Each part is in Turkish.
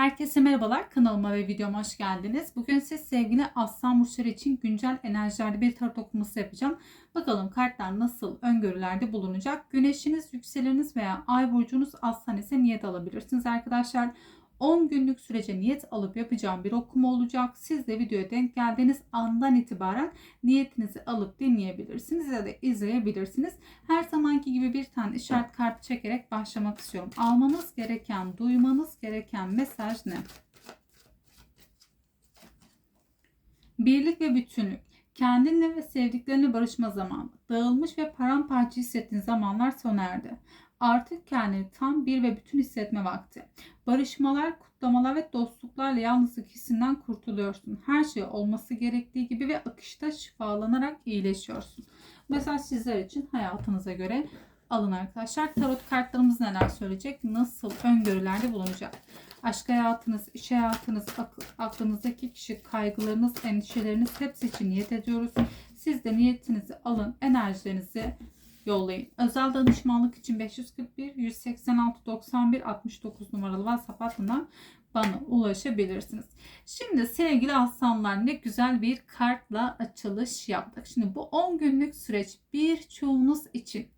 Herkese merhabalar. Kanalıma ve videoma hoş geldiniz. Bugün siz sevgili Aslan Burçları için güncel enerjilerde bir tarot okuması yapacağım. Bakalım kartlar nasıl öngörülerde bulunacak. Güneşiniz, yükseleniniz veya ay burcunuz Aslan ise niyet alabilirsiniz arkadaşlar. 10 günlük sürece niyet alıp yapacağım bir okuma olacak. Siz de videoya denk geldiğiniz andan itibaren niyetinizi alıp dinleyebilirsiniz ya da izleyebilirsiniz. Her zamanki gibi bir tane işaret kartı çekerek başlamak istiyorum. Almanız gereken, duymanız gereken mesaj ne? Birlik ve bütünlük. Kendinle ve sevdiklerine barışma zamanı. Dağılmış ve paramparça hissettiğin zamanlar sona erdi. Artık kendini tam bir ve bütün hissetme vakti. Barışmalar, kutlamalar ve dostluklarla yalnızlık hissinden kurtuluyorsun. Her şey olması gerektiği gibi ve akışta şifalanarak iyileşiyorsun. Mesela sizler için hayatınıza göre alın arkadaşlar. Tarot kartlarımız neler söyleyecek? Nasıl öngörülerde bulunacak? Aşk hayatınız, iş hayatınız, akl- aklınızdaki kişi, kaygılarınız, endişeleriniz hepsi için niyet ediyoruz. Siz de niyetinizi alın, enerjilerinizi yollayın. Özel danışmanlık için 541 186 91 69 numaralı WhatsApp hattından bana ulaşabilirsiniz. Şimdi sevgili aslanlar ne güzel bir kartla açılış yaptık. Şimdi bu 10 günlük süreç birçoğunuz için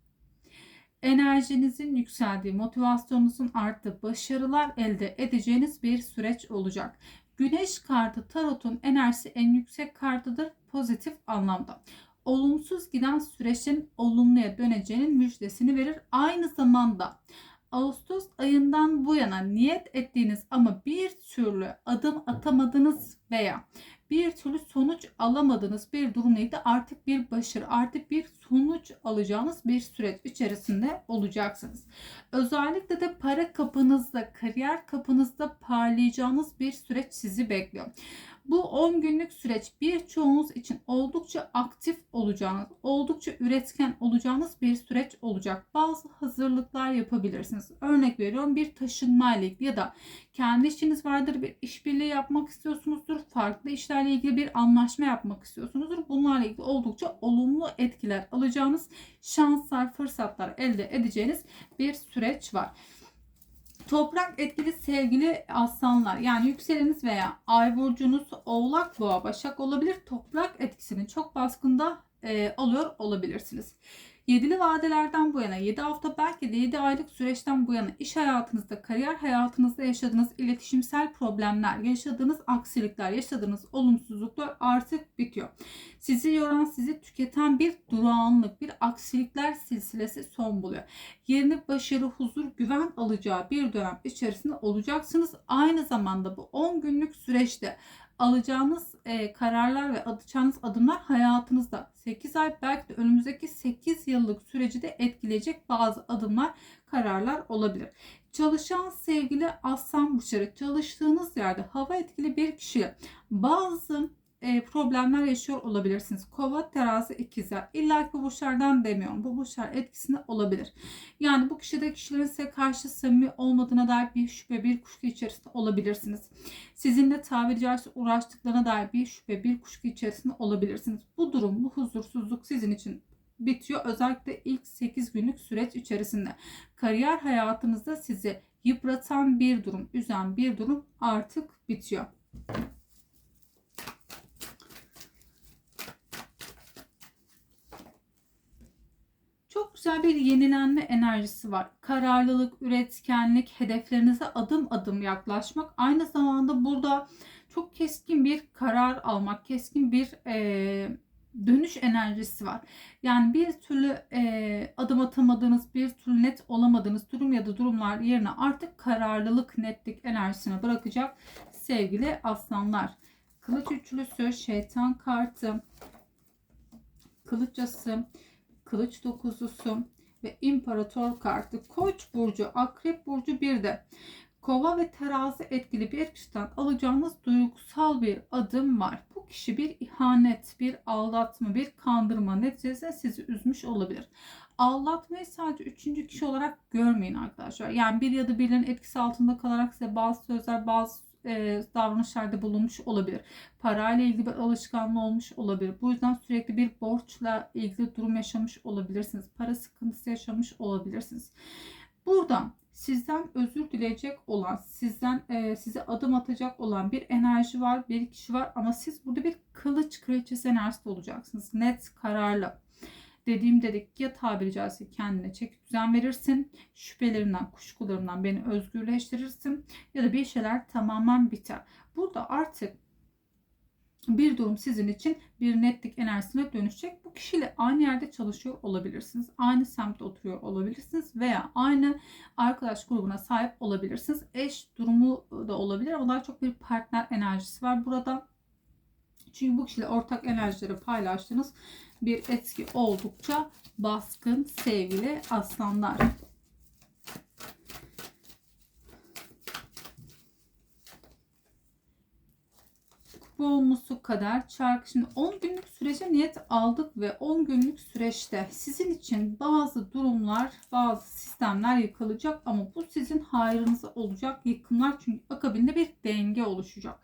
enerjinizin yükseldiği, motivasyonunuzun arttığı, başarılar elde edeceğiniz bir süreç olacak. Güneş kartı tarotun enerjisi en yüksek kartıdır pozitif anlamda. Olumsuz giden süreçlerin olumluya döneceğinin müjdesini verir. Aynı zamanda Ağustos ayından bu yana niyet ettiğiniz ama bir türlü adım atamadığınız veya bir türlü sonuç alamadığınız bir durum neydi? Artık bir başarı, artık bir sonuç alacağınız bir süreç içerisinde olacaksınız. Özellikle de para kapınızda, kariyer kapınızda parlayacağınız bir süreç sizi bekliyor. Bu 10 günlük süreç birçoğunuz için oldukça aktif olacağınız, oldukça üretken olacağınız bir süreç olacak. Bazı hazırlıklar yapabilirsiniz. Örnek veriyorum bir taşınma ile ilgili ya da kendi işiniz vardır, bir işbirliği yapmak istiyorsunuzdur, farklı işlerle ilgili bir anlaşma yapmak istiyorsunuzdur. Bunlarla ilgili oldukça olumlu etkiler alacağınız şanslar, fırsatlar elde edeceğiniz bir süreç var. Toprak etkili sevgili aslanlar yani yükseleniz veya ay burcunuz oğlak boğa başak olabilir. Toprak etkisini çok baskında e, alıyor olabilirsiniz. Yedili vadelerden bu yana 7 hafta belki de 7 aylık süreçten bu yana iş hayatınızda, kariyer hayatınızda yaşadığınız iletişimsel problemler, yaşadığınız aksilikler, yaşadığınız olumsuzluklar artık bitiyor. Sizi yoran, sizi tüketen bir durağanlık, bir aksilikler silsilesi son buluyor. Yerini başarı, huzur, güven alacağı bir dönem içerisinde olacaksınız. Aynı zamanda bu 10 günlük süreçte alacağınız e, kararlar ve atacağınız adımlar hayatınızda 8 ay belki de önümüzdeki 8 yıllık süreci de etkileyecek bazı adımlar, kararlar olabilir. Çalışan sevgili aslan burçları çalıştığınız yerde hava etkili bir kişiyle bazı e, problemler yaşıyor olabilirsiniz. Kova, terazi, ikizler. İlla ki bu burçlardan demiyorum. Bu burçlar etkisinde olabilir. Yani bu kişide kişilerin size karşı samimi olmadığına dair bir şüphe, bir kuşku içerisinde olabilirsiniz. Sizinle tabiri caizse uğraştıklarına dair bir şüphe, bir kuşku içerisinde olabilirsiniz. Bu durum, bu huzursuzluk sizin için bitiyor. Özellikle ilk 8 günlük süreç içerisinde. Kariyer hayatınızda sizi yıpratan bir durum, üzen bir durum artık bitiyor. Çok güzel bir yenilenme enerjisi var. Kararlılık, üretkenlik, hedeflerinize adım adım yaklaşmak. Aynı zamanda burada çok keskin bir karar almak, keskin bir e, dönüş enerjisi var. Yani bir türlü e, adım atamadığınız, bir türlü net olamadığınız durum ya da durumlar yerine artık kararlılık, netlik enerjisine bırakacak sevgili aslanlar. Kılıç üçlüsü, şeytan kartı, kılıçası, kılıç dokuzlusu ve imparator kartı. Koç burcu, akrep burcu bir de kova ve terazi etkili bir kişiden alacağınız duygusal bir adım var. Bu kişi bir ihanet, bir aldatma, bir kandırma neticesinde sizi üzmüş olabilir. Aldatmayı sadece üçüncü kişi olarak görmeyin arkadaşlar. Yani bir ya da birinin etkisi altında kalarak size bazı sözler, bazı e, davranışlarda bulunmuş olabilir. Parayla ilgili bir alışkanlığı olmuş olabilir. Bu yüzden sürekli bir borçla ilgili durum yaşamış olabilirsiniz. Para sıkıntısı yaşamış olabilirsiniz. Buradan sizden özür dileyecek olan, sizden e, size adım atacak olan bir enerji var, bir kişi var ama siz burada bir kılıç kraliçesi enerjisi olacaksınız. Net, kararlı. Dediğim dedik ya tabiri caizse kendine çeki düzen verirsin. Şüphelerinden, kuşkularından beni özgürleştirirsin. Ya da bir şeyler tamamen biter. Burada artık bir durum sizin için bir netlik enerjisine dönüşecek. Bu kişiyle aynı yerde çalışıyor olabilirsiniz. Aynı semtte oturuyor olabilirsiniz veya aynı arkadaş grubuna sahip olabilirsiniz. Eş durumu da olabilir ama daha çok bir partner enerjisi var burada. Çünkü bu kişiyle ortak enerjileri paylaştığınız bir etki oldukça baskın sevgili aslanlar. olması kadar çark. Şimdi 10 günlük sürece niyet aldık ve 10 günlük süreçte sizin için bazı durumlar, bazı sistemler yıkılacak ama bu sizin hayrınıza olacak yıkımlar çünkü akabinde bir denge oluşacak.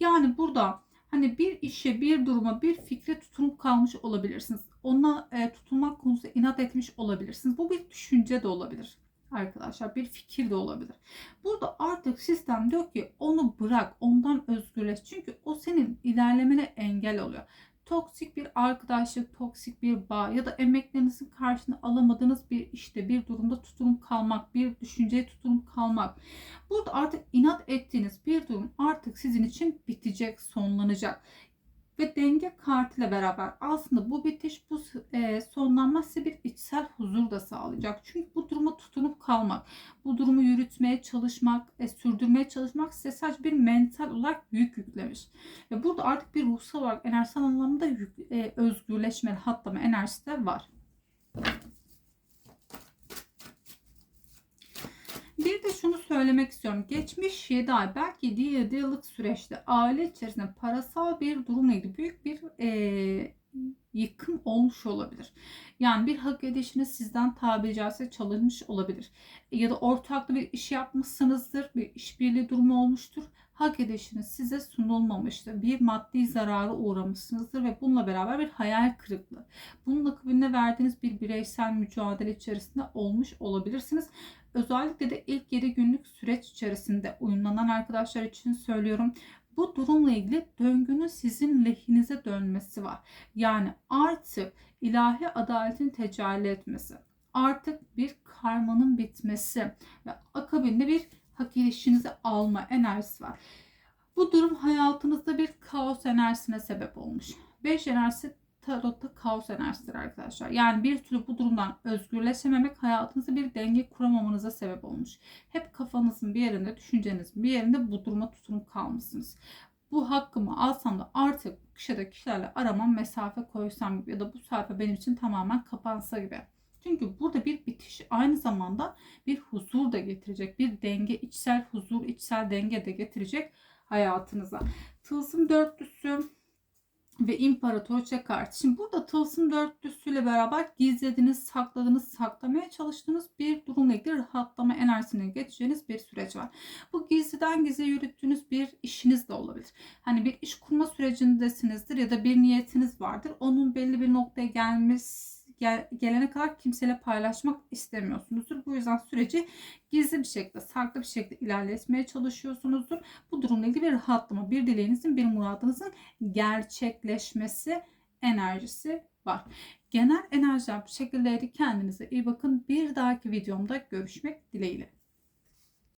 Yani burada hani bir işe, bir duruma, bir fikre tutunup kalmış olabilirsiniz. Ona e, tutulmak konusunda inat etmiş olabilirsiniz. Bu bir düşünce de olabilir arkadaşlar bir fikir de olabilir. Burada artık sistem diyor ki onu bırak, ondan özgürleş. Çünkü o senin ilerlemene engel oluyor. Toksik bir arkadaşlık, toksik bir bağ ya da emeklerinizin karşını alamadığınız bir işte, bir durumda tutunup kalmak, bir düşünceye tutunup kalmak. Burada artık inat ettiğiniz bir durum artık sizin için bitecek, sonlanacak ve denge kartıyla beraber aslında bu bitiş, bu e, sonlanma size bir içsel huzur da sağlayacak. Çünkü bu duruma tutunup kalmak, bu durumu yürütmeye çalışmak, e, sürdürmeye çalışmak size sadece bir mental olarak yük yüklemiş. Ve burada artık bir ruhsal olarak enerjisel anlamda yük, e, özgürleşme, rahatlama enerjisi de var. Bir de şunu söylemek istiyorum. Geçmiş 7 ay belki 7 yıllık süreçte aile içerisinde parasal bir durumla ilgili büyük bir e, yıkım olmuş olabilir. Yani bir hak edişiniz sizden tabiri caizse çalınmış olabilir. Ya da ortaklı bir iş yapmışsınızdır. Bir işbirliği durumu olmuştur. Hak edişiniz size sunulmamıştır. Bir maddi zarara uğramışsınızdır ve bununla beraber bir hayal kırıklığı. Bunun akabinde verdiğiniz bir bireysel mücadele içerisinde olmuş olabilirsiniz. Özellikle de ilk 7 günlük süreç içerisinde uyumlanan arkadaşlar için söylüyorum. Bu durumla ilgili döngünün sizin lehinize dönmesi var. Yani artık ilahi adaletin tecelli etmesi. Artık bir karmanın bitmesi ve akabinde bir hak edişinizi alma enerjisi var. Bu durum hayatınızda bir kaos enerjisine sebep olmuş. 5 enerjisi tarotta kaos enerjisidir arkadaşlar. Yani bir türlü bu durumdan özgürleşememek hayatınızda bir denge kuramamanıza sebep olmuş. Hep kafanızın bir yerinde, düşüncenizin bir yerinde bu duruma tutunup kalmışsınız. Bu hakkımı alsam da artık kişide kişilerle aramam mesafe koysam gibi ya da bu sayfa benim için tamamen kapansa gibi. Çünkü burada bir bitiş aynı zamanda bir huzur da getirecek. Bir denge, içsel huzur, içsel denge de getirecek hayatınıza. Tılsım dörtlüsü ve imparatorça kartı. Şimdi burada tılsım dörtlüsüyle beraber gizlediğiniz, sakladığınız, saklamaya çalıştığınız bir durumla ilgili rahatlama enerjisine geçeceğiniz bir süreç var. Bu gizliden gizli yürüttüğünüz bir işiniz de olabilir. Hani bir iş kurma sürecindesinizdir ya da bir niyetiniz vardır. Onun belli bir noktaya gelmesi gel, gelene kadar kimseyle paylaşmak istemiyorsunuzdur. Bu yüzden süreci gizli bir şekilde, saklı bir şekilde ilerletmeye çalışıyorsunuzdur. Bu durumla ilgili bir rahatlama, bir dileğinizin, bir muradınızın gerçekleşmesi enerjisi var. Genel enerjiler bu şekildeydi. Kendinize iyi bakın. Bir dahaki videomda görüşmek dileğiyle.